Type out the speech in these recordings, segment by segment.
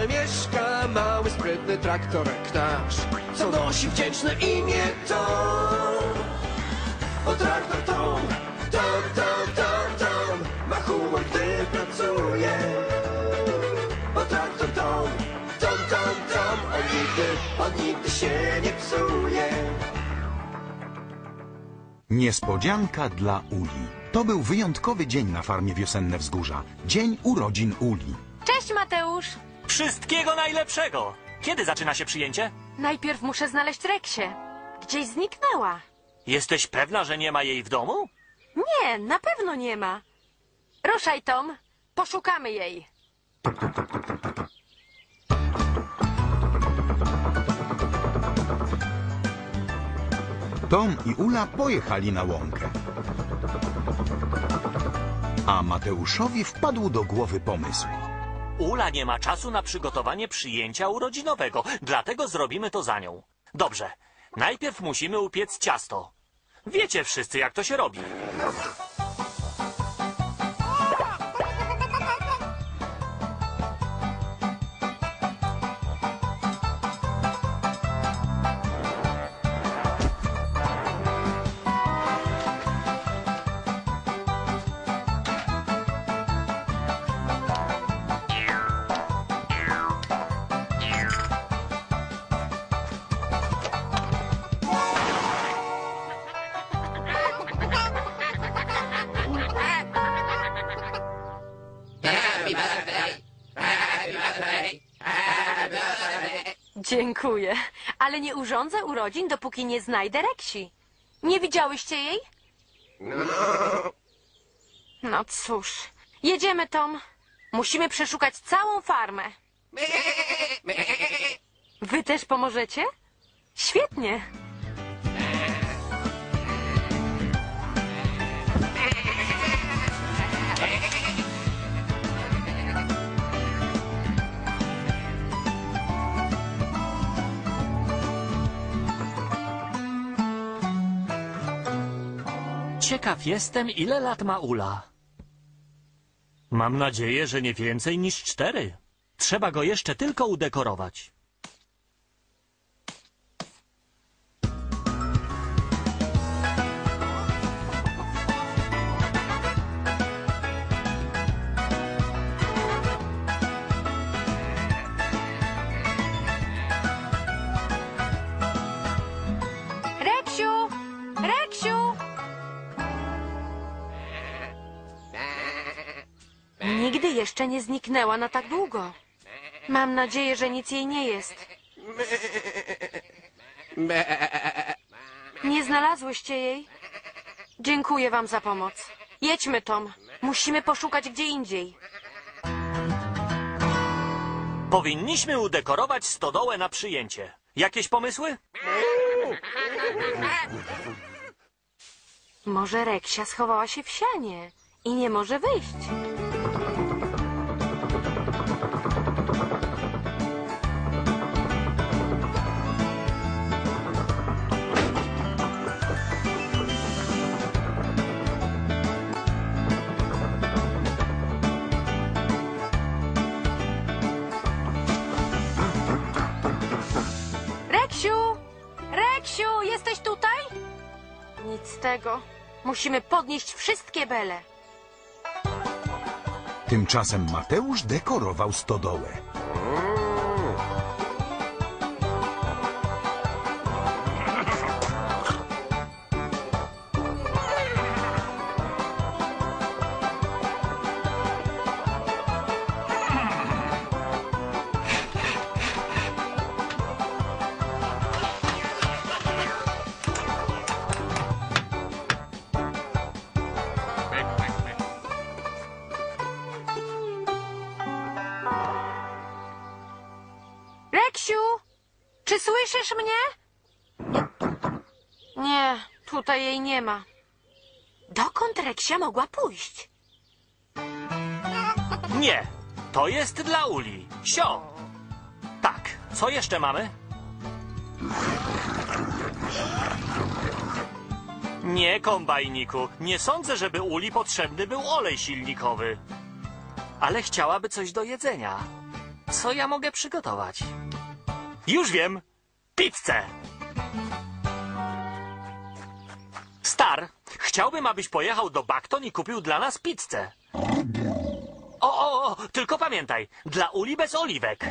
dole mieszka mały, sprytny traktorek nasz, co nosi wdzięczne imię Tom. O traktor Tom, Tom, Tom, Tom, Tom, ma humor, gdy pracuje. O traktor Tom, Tom, Tom, Tom, on nigdy, on nigdy się nie psuje. Niespodzianka dla Uli. To był wyjątkowy dzień na farmie Wiosenne Wzgórza. Dzień urodzin Uli. Cześć, Mateusz! Wszystkiego najlepszego! Kiedy zaczyna się przyjęcie? Najpierw muszę znaleźć Reksie. Gdzieś zniknęła. Jesteś pewna, że nie ma jej w domu? Nie, na pewno nie ma. Ruszaj, Tom. Poszukamy jej. Tom i Ula pojechali na łąkę. A Mateuszowi wpadł do głowy pomysł. Ula nie ma czasu na przygotowanie przyjęcia urodzinowego, dlatego zrobimy to za nią. Dobrze, najpierw musimy upiec ciasto. Wiecie wszyscy, jak to się robi. Dziękuję. Ale nie urządzę urodzin, dopóki nie znajdę Reksi. Nie widziałyście jej? No cóż. Jedziemy, Tom. Musimy przeszukać całą farmę. Wy też pomożecie? Świetnie. Ciekaw jestem, ile lat ma Ula. Mam nadzieję, że nie więcej niż cztery. Trzeba go jeszcze tylko udekorować. Nigdy jeszcze nie zniknęła na tak długo. Mam nadzieję, że nic jej nie jest. Nie znalazłyście jej? Dziękuję wam za pomoc. Jedźmy, Tom. Musimy poszukać gdzie indziej. Powinniśmy udekorować stodołę na przyjęcie. Jakieś pomysły? Może Reksia schowała się w sianie i nie może wyjść. Tego. Musimy podnieść wszystkie bele. Tymczasem Mateusz dekorował stodołę. Słyszysz mnie? Nie, tutaj jej nie ma. Dokąd Reksia mogła pójść? Nie, to jest dla Uli. Sio! Tak, co jeszcze mamy? Nie, kombajniku. Nie sądzę, żeby Uli potrzebny był olej silnikowy. Ale chciałaby coś do jedzenia. Co ja mogę przygotować? Już wiem! Pizzę! Star, chciałbym, abyś pojechał do Bakton i kupił dla nas pizzę. O, o, o, tylko pamiętaj, dla uli bez oliwek.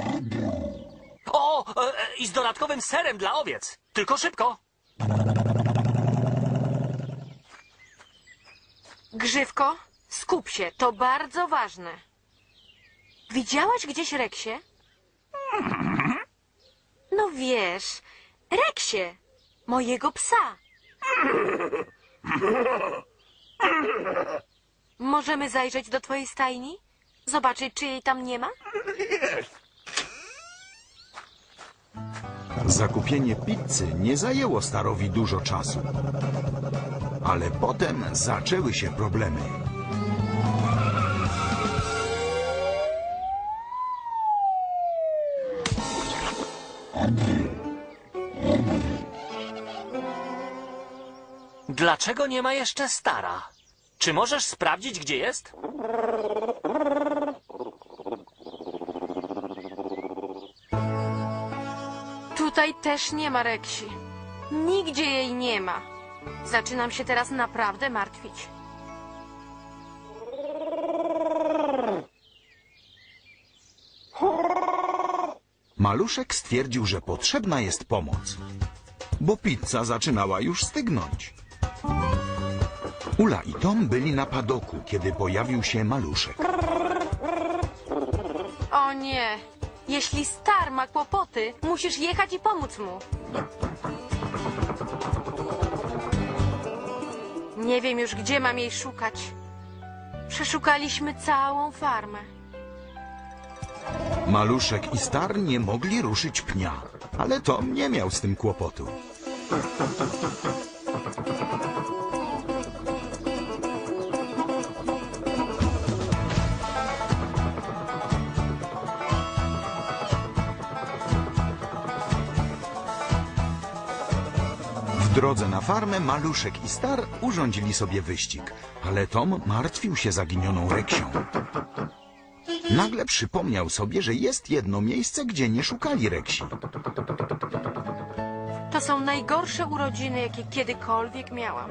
O, e, e, i z dodatkowym serem dla owiec. Tylko szybko. Grzywko, skup się, to bardzo ważne. Widziałaś gdzieś Reksie? No wiesz, Reksie, mojego psa. Możemy zajrzeć do twojej stajni? Zobaczyć, czy jej tam nie ma? Zakupienie pizzy nie zajęło starowi dużo czasu. Ale potem zaczęły się problemy. Dlaczego nie ma jeszcze Stara? Czy możesz sprawdzić, gdzie jest? Tutaj też nie ma Reksi. Nigdzie jej nie ma. Zaczynam się teraz naprawdę martwić. Maluszek stwierdził, że potrzebna jest pomoc, bo pizza zaczynała już stygnąć. Ula i Tom byli na padoku, kiedy pojawił się maluszek. O nie! Jeśli Star ma kłopoty, musisz jechać i pomóc mu. Nie wiem już, gdzie mam jej szukać. Przeszukaliśmy całą farmę. Maluszek i Star nie mogli ruszyć pnia, ale Tom nie miał z tym kłopotu. Drodze na farmę Maluszek i Star urządzili sobie wyścig, ale Tom martwił się zaginioną Reksią. Nagle przypomniał sobie, że jest jedno miejsce, gdzie nie szukali Reksi. To są najgorsze urodziny, jakie kiedykolwiek miałam.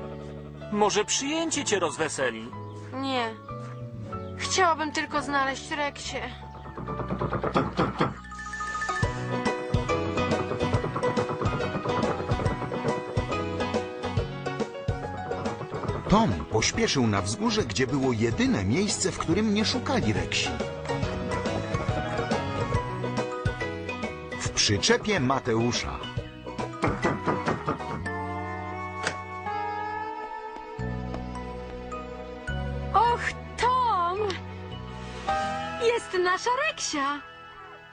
Może przyjęcie cię rozweseli? Nie. Chciałabym tylko znaleźć Reksię. Tom pośpieszył na wzgórze, gdzie było jedyne miejsce, w którym nie szukali Reksi. W przyczepie Mateusza. Och, Tom! Jest nasza Reksia!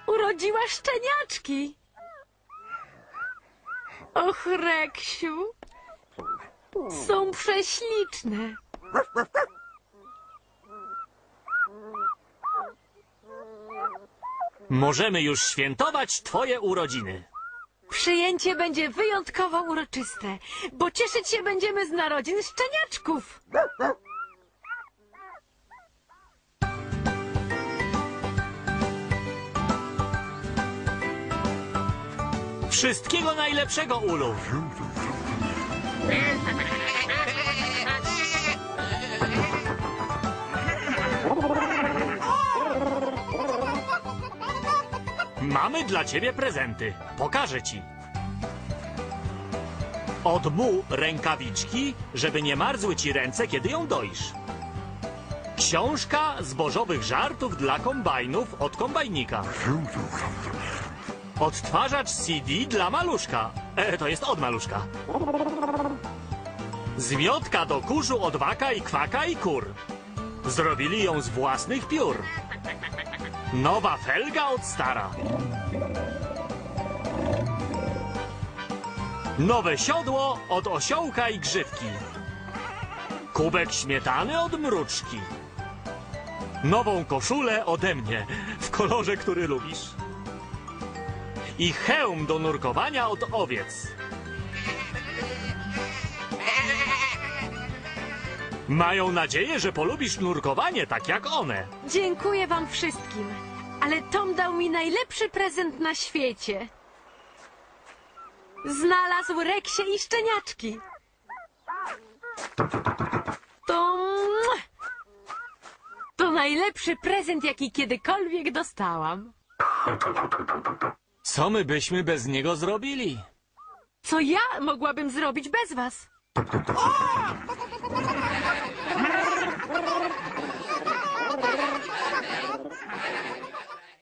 Urodziła szczeniaczki! Och, Reksiu! Są prześliczne! Możemy już świętować twoje urodziny. Przyjęcie będzie wyjątkowo uroczyste, bo cieszyć się będziemy z narodzin szczeniaczków! Wszystkiego najlepszego, Ulu. Mamy dla ciebie prezenty. Pokażę ci. Od mu rękawiczki, żeby nie marzły ci ręce, kiedy ją doisz. Książka zbożowych żartów dla kombajnów od kombajnika. Odtwarzacz CD dla maluszka. E, to jest od maluszka. Zmiotka do kurzu od waka i kwaka i kur. Zrobili ją z własnych piór. Nowa felga od stara. Nowe siodło od osiołka i grzywki. Kubek śmietany od mruczki. Nową koszulę ode mnie w kolorze, który lubisz i hełm do nurkowania od owiec. Mają nadzieję, że polubisz nurkowanie tak jak one. Dziękuję wam wszystkim. Ale Tom dał mi najlepszy prezent na świecie. Znalazł Reksie i szczeniaczki. To... mua! To najlepszy prezent, jaki kiedykolwiek dostałam. Co my byśmy bez niego zrobili? Co ja mogłabym zrobić bez was?